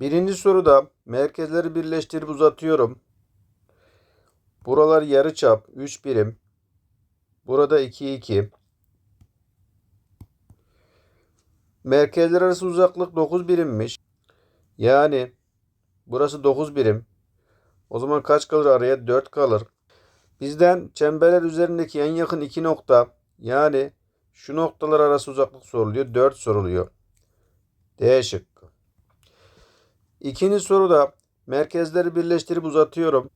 Birinci soruda merkezleri birleştirip uzatıyorum. Buralar yarıçap 3 birim. Burada 2 2. Merkezler arası uzaklık 9 birimmiş. Yani burası 9 birim. O zaman kaç kalır araya? 4 kalır. Bizden çemberler üzerindeki en yakın iki nokta yani şu noktalar arası uzaklık soruluyor. 4 soruluyor. D şıkkı. İkinci soruda merkezleri birleştirip uzatıyorum.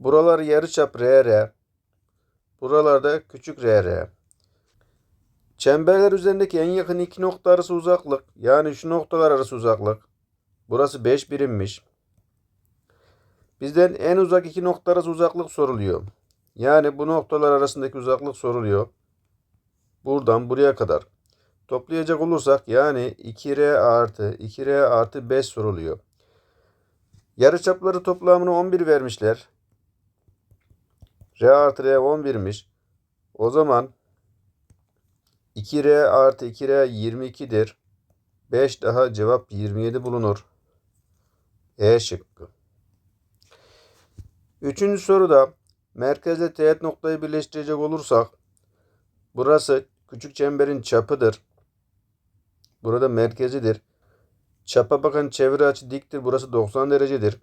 Buralar yarıçap RR. Buralarda küçük RR. Çemberler üzerindeki en yakın iki nokta arası uzaklık yani şu noktalar arası uzaklık. Burası 5 birimmiş. Bizden en uzak iki nokta arası uzaklık soruluyor. Yani bu noktalar arasındaki uzaklık soruluyor. Buradan buraya kadar. Toplayacak olursak yani 2R artı 2R artı 5 soruluyor. Yarıçapları toplamını 11 vermişler. R artı R 11'miş. O zaman 2R artı 2R 22'dir. 5 daha cevap 27 bulunur. E şıkkı. Üçüncü soruda merkezle teğet noktayı birleştirecek olursak burası küçük çemberin çapıdır. Burada merkezidir. Çapa bakan çevre açı diktir. Burası 90 derecedir.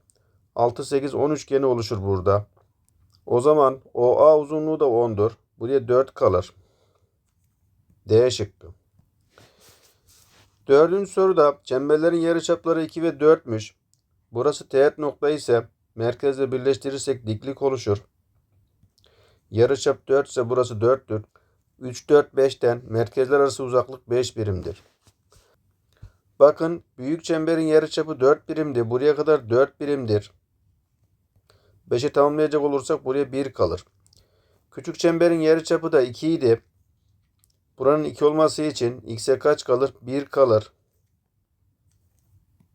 6, 8, 10 üçgeni oluşur burada. O zaman OA uzunluğu da 10'dur. Buraya 4 kalır. D şıkkı. Dördüncü soruda çemberlerin yarıçapları 2 ve 4'müş. Burası teğet nokta ise merkezle birleştirirsek diklik oluşur. Yarıçap 4 ise burası 4'tür. 3, 4, 5'ten merkezler arası uzaklık 5 birimdir. Bakın büyük çemberin yarıçapı 4 birimdi. Buraya kadar 4 birimdir. 5'e tamamlayacak olursak buraya 1 kalır. Küçük çemberin yarıçapı da 2 idi. Buranın 2 olması için x'e kaç kalır? 1 kalır.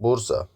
Bursa.